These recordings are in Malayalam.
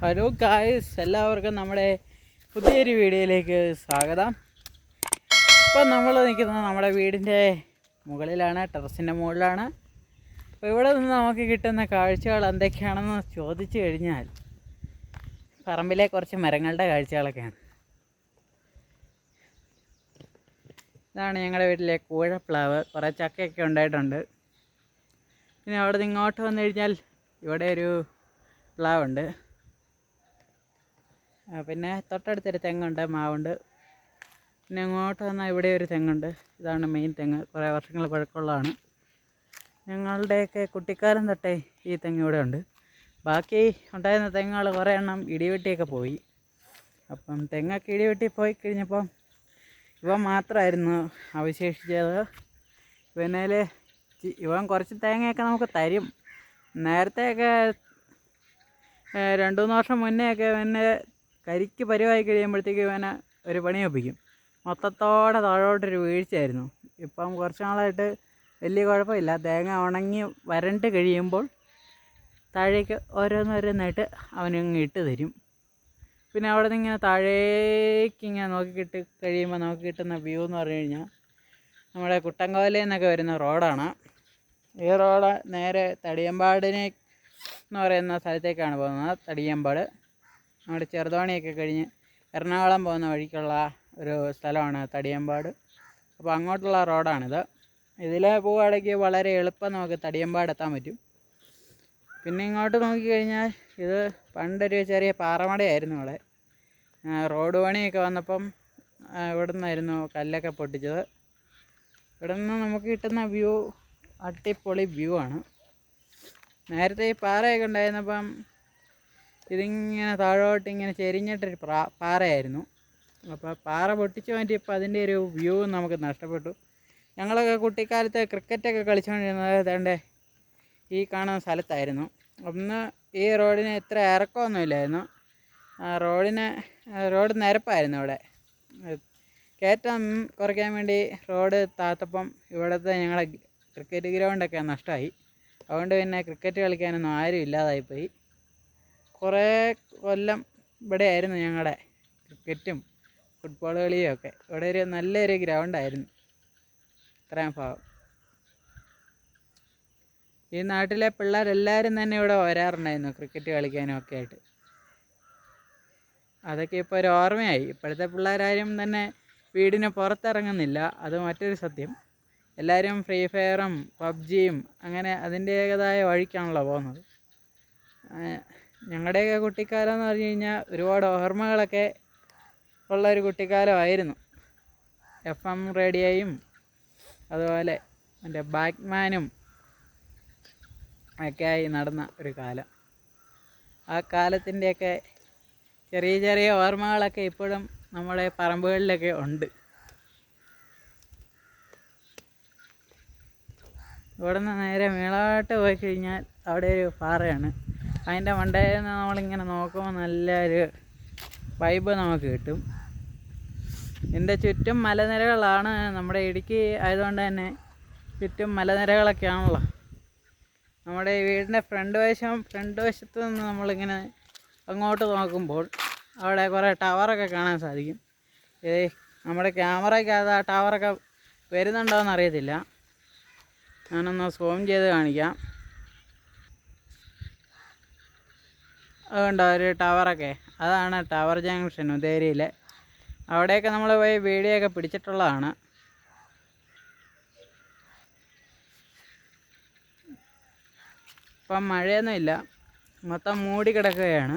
ഹലോ ഗായ്സ് എല്ലാവർക്കും നമ്മുടെ പുതിയൊരു വീഡിയോയിലേക്ക് സ്വാഗതം. ഇപ്പം നമ്മൾ നിൽക്കുന്നത് നമ്മുടെ വീടിന്റെ മുകളിലാണ് ടെറസിന്റെ മുകളിലാണ്. അപ്പോൾ ഇവിടെ നിന്ന് നമുക്ക് കിട്ടുന്ന കാഴ്ചകൾ എന്തൊക്കെയാണെന്ന് ചോദിച്ചു കഴിഞ്ഞാൽ പറമ്പിലെ കുറച്ച് മരങ്ങളുടെ കാഴ്ചകളൊക്കെയാണ്. ഇതാണ് ഞങ്ങളുടെ വീട്ടിലെ കൂഴപ്ലാവ്. കുറേ ചക്കയൊക്കെ ഉണ്ടായിട്ടുണ്ട്. പിന്നെ അവിടെ നിന്ന് ഇങ്ങോട്ട് വന്നു കഴിഞ്ഞാൽ ഇവിടെ ഒരു പ്ലാവുണ്ട്. പിന്നെ തൊട്ടടുത്തൊരു തെങ്ങുണ്ട് മാവുണ്ട്. പിന്നെ അങ്ങോട്ട് വന്നാൽ ഇവിടെ ഒരു തെങ്ങുണ്ട്. ഇതാണ് മെയിൻ തെങ്ങ്. കുറേ വർഷങ്ങൾ പഴക്കമുള്ളതാണ്. ഞങ്ങളുടെയൊക്കെ കുട്ടിക്കാലം തൊട്ടേ ഈ തെങ്ങ് ഇവിടെ ഉണ്ട്. ബാക്കി ഉണ്ടായിരുന്ന തെങ്ങുകൾ കുറേ എണ്ണം ഇടിവെട്ടിയൊക്കെ പോയി. അപ്പം തെങ്ങൊക്കെ ഇടിവെട്ടി പോയി കഴിഞ്ഞപ്പം ഇവ മാത്രമായിരുന്നു അവശേഷിച്ചത്. പിന്നെ ഇവൻ കുറച്ച് തേങ്ങയൊക്കെ നമുക്ക് തരും. നേരത്തെയൊക്കെ രണ്ട് മൂന്ന് വർഷം മുന്നേ ഒക്കെ പിന്നെ കരിക്ക് പരിവായി കഴിയുമ്പോഴത്തേക്ക് ഇവനെ ഒരു പണി ഒപ്പിക്കും. മൊത്തത്തോടെ താഴോട്ടൊരു വീഴ്ചയായിരുന്നു. ഇപ്പം കുറച്ച് നാളായിട്ട് വലിയ കുഴപ്പമില്ല. തേങ്ങ ഉണങ്ങി വരണ്ട് കഴിയുമ്പോൾ താഴേക്ക് ഓരോന്നോരോന്നായിട്ട് അവനങ്ങ് ഇട്ട് തരും. പിന്നെ അവിടെ നിന്ന് ഇങ്ങനെ താഴേക്ക് ഇങ്ങനെ നോക്കിക്കിട്ട് കഴിയുമ്പോൾ നമുക്ക് കിട്ടുന്ന വ്യൂ എന്ന് പറഞ്ഞു കഴിഞ്ഞാൽ നമ്മുടെ കുട്ടൻകോലയിൽ നിന്നൊക്കെ വരുന്ന റോഡാണ്. ഈ റോഡ് നേരെ തടിയമ്പാടിനെ എന്ന് പറയുന്ന സ്ഥലത്തേക്കാണ് പോകുന്നത്. തടിയമ്പാട്. നമ്മുടെ ചെറുതോണിയൊക്കെ കഴിഞ്ഞ് എറണാകുളം പോകുന്ന വഴിക്കുള്ള ഒരു സ്ഥലമാണ് തടിയമ്പാട്. അപ്പോൾ അങ്ങോട്ടുള്ള റോഡാണിത്. ഇതിൽ പോവുകയാണെങ്കിൽ വളരെ എളുപ്പം നമുക്ക് തടിയമ്പാട് എത്താൻ പറ്റും. പിന്നെ ഇങ്ങോട്ട് നോക്കിക്കഴിഞ്ഞാൽ ഇത് പണ്ടൊരു ചെറിയ പാറമടയായിരുന്നു ഇവിടെ. റോഡ് പണിയൊക്കെ വന്നപ്പം ഇവിടെ നിന്നായിരുന്നു കല്ലൊക്കെ പൊട്ടിച്ചത്. ഇവിടെ നിന്ന് നമുക്ക് കിട്ടുന്ന വ്യൂ അടിപൊളി വ്യൂ ആണ്. നേരത്തെ ഈ പാറയൊക്കെ ഉണ്ടായിരുന്നപ്പം ഇതിങ്ങനെ താഴോട്ട് ഇങ്ങനെ ചെരിഞ്ഞിട്ടൊരു പാറയായിരുന്നു. അപ്പോൾ പാറ പൊട്ടിച്ചു മാറ്റിയപ്പോൾ അതിന്റെ ഒരു വ്യൂ നമുക്ക് നഷ്ടപ്പെട്ടു. ഞങ്ങളൊക്കെ കുട്ടിക്കാലത്ത് ക്രിക്കറ്റൊക്കെ കളിച്ചുകൊണ്ടിരുന്നത് ഏതാണ്ട് ഈ കാണുന്ന സ്ഥലത്തായിരുന്നു. ഒന്ന് ഈ റോഡിന് ഇത്ര ഇറക്കമൊന്നുമില്ലായിരുന്നു റോഡിന് റോഡ് നിരപ്പായിരുന്നു ഇവിടെ കയറ്റം കുറയ്ക്കാൻ വേണ്ടി റോഡ് താത്തപ്പം ഇവിടുത്തെ ഞങ്ങളെ ക്രിക്കറ്റ് ഗ്രൗണ്ടൊക്കെ നഷ്ടമായി. അതുകൊണ്ട് പിന്നെ ക്രിക്കറ്റ് കളിക്കാനൊന്നും ആരും ഇല്ലാതായിപ്പോയി. കുറേ കൊല്ലം ഇവിടെ ആയിരുന്നു ഞങ്ങളുടെ ക്രിക്കറ്റും ഫുട്ബോൾ കളിയും ഒക്കെ. ഇവിടെ ഒരു നല്ലൊരു ഗ്രൗണ്ടായിരുന്നു ഇത്രയും ഭാഗം. ഈ നാട്ടിലെ പിള്ളേരെല്ലാവരും തന്നെ ഇവിടെ വരാറുണ്ടായിരുന്നു ക്രിക്കറ്റ് കളിക്കാനും ഒക്കെ ആയിട്ട്. അതൊക്കെ ഇപ്പോൾ ഒരു ഓർമ്മയായി. ഇപ്പോഴത്തെ പിള്ളേരാരും തന്നെ വീടിന് പുറത്തിറങ്ങുന്നില്ല. അത് മറ്റൊരു സത്യം. എല്ലാവരും ഫ്രീ ഫയറും പബ്ജിയും അങ്ങനെ അതിന്റേതായ വഴിക്കാണല്ലോ പോകുന്നത്. ഞങ്ങളുടെയൊക്കെ കുട്ടിക്കാലം എന്ന് പറഞ്ഞു കഴിഞ്ഞാൽ ഒരുപാട് ഓർമ്മകളൊക്കെ ഉള്ള ഒരു കുട്ടിക്കാലമായിരുന്നു. എഫ് എം റേഡിയോയും അതുപോലെ എന്റെ ബാക്ക്മാനും ഒക്കെ ആയി നടന്ന ഒരു കാലം. ആ കാലത്തിന്റെയൊക്കെ ചെറിയ ചെറിയ ഓർമ്മകളൊക്കെ ഇപ്പോഴും നമ്മുടെ പറമ്പുകളിലൊക്കെ ഉണ്ട്. ഇവിടെ നിന്ന് നേരെ മേളോട്ട് പോയി കഴിഞ്ഞാൽ അവിടെ ഒരു പാറയാണ്. അതിന്റെ മണ്ടയിൽ നിന്ന് നമ്മളിങ്ങനെ നോക്കുമ്പോൾ നല്ലൊരു വൈബ് നമുക്ക് കിട്ടും. ഇതിന്റെ ചുറ്റും മലനിരകളാണ് നമ്മുടെ ഇടുക്കി ആയതുകൊണ്ട് തന്നെ ചുറ്റും മലനിരകളൊക്കെയാണല്ലോ. നമ്മുടെ വീടിന്റെ ഫ്രണ്ട് വശം ഫ്രണ്ട് വശത്ത് നിന്ന് നമ്മളിങ്ങനെ അങ്ങോട്ട് നോക്കുമ്പോൾ അവിടെ കുറേ ടവറൊക്കെ കാണാൻ സാധിക്കും. ഏ നമ്മുടെ ക്യാമറയ്ക്ക് അത് ആ ടവറൊക്കെ വരുന്നുണ്ടോ എന്നറിയത്തില്ല ഞാനൊന്ന് സൂം ചെയ്ത് കാണിക്കാം. അതുകൊണ്ടോ ഒരു ടവറൊക്കെ അതാണ് ടവർ ജംഗ്ഷൻ ഉദയരിയിലെ അവിടെയൊക്കെ നമ്മൾ പോയി വീഡിയോയൊക്കെ പിടിച്ചിട്ടുള്ളതാണ്. ഇപ്പം മഴയൊന്നുമില്ല മൊത്തം മൂടി കിടക്കുകയാണ്.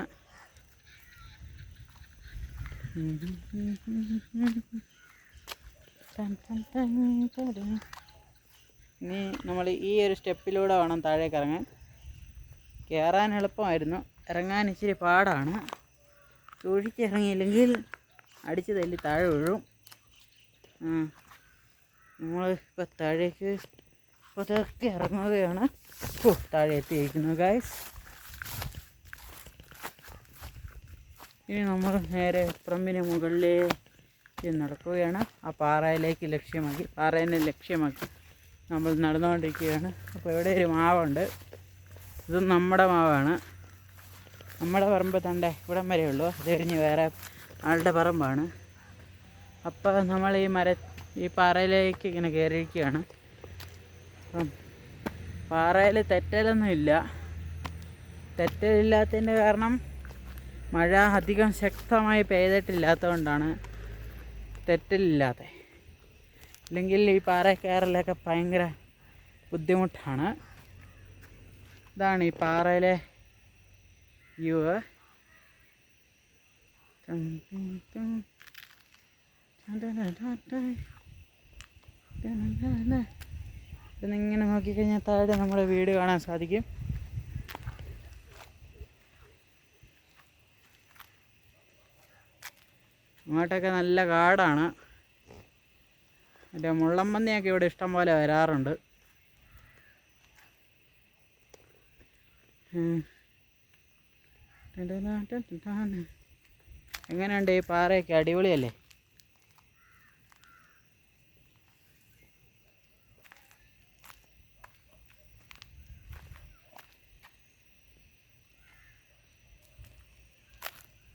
ഇനി നമ്മൾ ഈ ഒരു സ്റ്റെപ്പിലൂടെ വേണം താഴേക്ക് ഇറങ്ങാൻ. കയറാൻ എളുപ്പമായിരുന്നു. ഇറങ്ങാൻ ഇച്ചിരി പാടാണ്. സൂക്ഷിച്ച് ഇറങ്ങിയില്ലെങ്കിൽ അടിച്ച് തല്ലി താഴെ വീഴും. നമ്മൾ ഇപ്പോൾ താഴേക്ക് പതുക്കെ ഇറങ്ങുകയാണ്. ഓ താഴെ എത്തിയിരിക്കുന്നു ഗായ്സ് ഇനി നമ്മൾ നേരെ പ്രമ്പിന് മുകളിലേക്ക് നടക്കുകയാണ്. ആ പാറയിലേക്ക് ലക്ഷ്യമാക്കി പാറേനെ ലക്ഷ്യമാക്കി നമ്മൾ നടന്നുകൊണ്ടിരിക്കുകയാണ്. അപ്പോൾ ഇവിടെ ഒരു മാവുണ്ട്. ഇത് നമ്മുടെ മാവാണ്. നമ്മുടെ പറമ്പ് തണ്ടേ ഇവിടം വരെ ഉള്ളൂ. അത് കഴിഞ്ഞ് വേറെ ആളുടെ പറമ്പാണ്. അപ്പോൾ നമ്മൾ ഈ മര ഈ പാറയിലേക്ക് ഇങ്ങനെ കയറിയിരിക്കുകയാണ് അപ്പം പാറയിൽ തെറ്റലൊന്നുമില്ല തെറ്റലില്ലാത്തതിന്റെ കാരണം മഴ അധികം ശക്തമായി പെയ്തിട്ടില്ലാത്തതുകൊണ്ടാണ് തെറ്റലില്ലാതെ. അല്ലെങ്കിൽ ഈ പാറ കയറലൊക്കെ ഭയങ്കര ബുദ്ധിമുട്ടാണ്. ഇതാണ് ഈ പാറയിലെ വ്യൂ ഇങ്ങനെ നോക്കിക്കഴിഞ്ഞാൽ താഴെ നമ്മുടെ വീട് കാണാൻ സാധിക്കും. അങ്ങോട്ടൊക്കെ നല്ല കാടാണ്. മറ്റേ മുള്ളമ്പന്നിയൊക്കെ ഇവിടെ ഇഷ്ടം പോലെ വരാറുണ്ട്. എങ്ങനെയുണ്ട് ഈ പാറയൊക്കെ? അടിപൊളിയല്ലേ?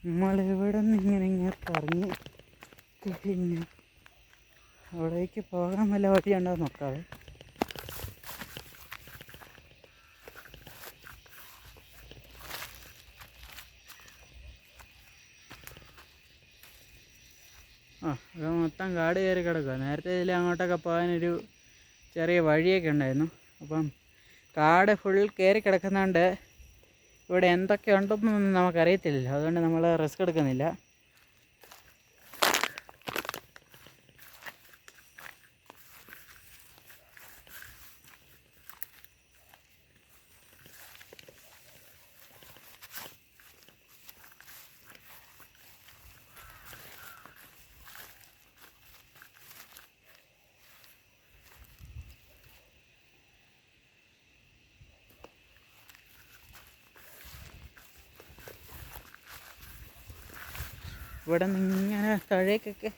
നമ്മളിവിടെ നിന്ന് ഇങ്ങനെ ഇങ്ങനെ പറഞ്ഞു കഴിഞ്ഞു അവിടേക്ക് പോകാൻ വല്ല വഴിയുണ്ടോ നോക്കാവേ. ആ ഇത് മൊത്തം കാട് കയറി കിടക്കുക നേരത്തെ ഇതിൽ അങ്ങോട്ടൊക്കെ പോകാനൊരു ചെറിയ വഴിയൊക്കെ ഉണ്ടായിരുന്നു. അപ്പം കാട് ഫുൾ കയറി കിടക്കുന്നതുകൊണ്ട് ഇവിടെ എന്തൊക്കെ ഉണ്ടെന്നൊന്നും നമുക്കറിയത്തില്ലല്ലോ. അതുകൊണ്ട് നമ്മൾ റിസ്ക് എടുക്കുന്നില്ല. ഇവിടെ നിന്ന് ഇങ്ങനെ താഴേക്കൊക്കെ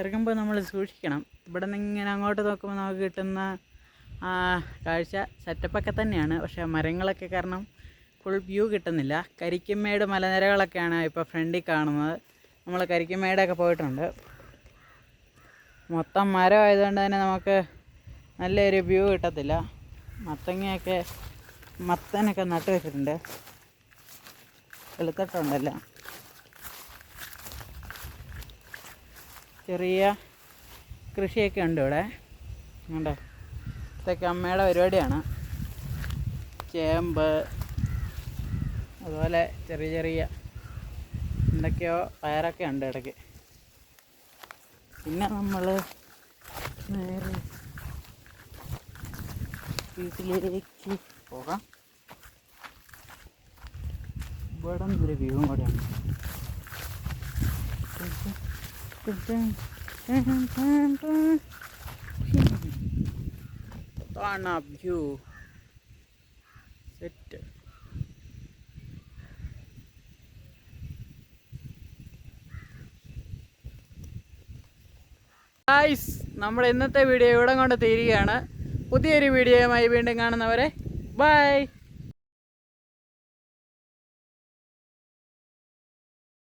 ഇറങ്ങുമ്പോൾ നമ്മൾ സൂക്ഷിക്കണം. ഇവിടെ നിന്ന് ഇങ്ങനെ അങ്ങോട്ട് നോക്കുമ്പോൾ നമുക്ക് കിട്ടുന്ന കാഴ്ച സെറ്റപ്പൊക്കെ തന്നെയാണ്. പക്ഷേ മരങ്ങളൊക്കെ കാരണം ഫുൾ വ്യൂ കിട്ടുന്നില്ല. കരിക്കുമേട് മലനിരകളൊക്കെയാണ് ഇപ്പോൾ ഫ്രണ്ടിൽ കാണുന്നത്. നമ്മൾ കരിക്കുമേടൊക്കെ പോയിട്ടുണ്ട്. മൊത്തം മരമായതുകൊണ്ട് തന്നെ നമുക്ക് നല്ലൊരു വ്യൂ കിട്ടത്തില്ല. മത്തങ്ങയൊക്കെ മത്തനൊക്കെ നട്ടു വെച്ചിട്ടുണ്ട് വെളുത്തിട്ടുണ്ടല്ലോ. ചെറിയ കൃഷിയൊക്കെ ഉണ്ട് ഇവിടെ. ഉണ്ടോ ഇതൊക്കെ അമ്മയുടെ പരിപാടിയാണ്. ചേമ്പ് അതുപോലെ ചെറിയ ചെറിയ എന്തൊക്കെയോ പയറൊക്കെ ഉണ്ട് ഇടയ്ക്ക്. പിന്നെ നമ്മൾ നേരെ വീട്ടിലേക്ക് പോകാം. ഇവിടെ നിന്നൊരു വ്യൂ കൂടെയാണ് കാണാ വ്യൂ സെറ്റ് ഗായ്സ് നമ്മുടെ ഇന്നത്തെ വീഡിയോ ഇവിടെ കൊണ്ട് തീരുകയാണ്. പുതിയൊരു വീഡിയോയുമായി വീണ്ടും കാണുന്നവരെ ബൈ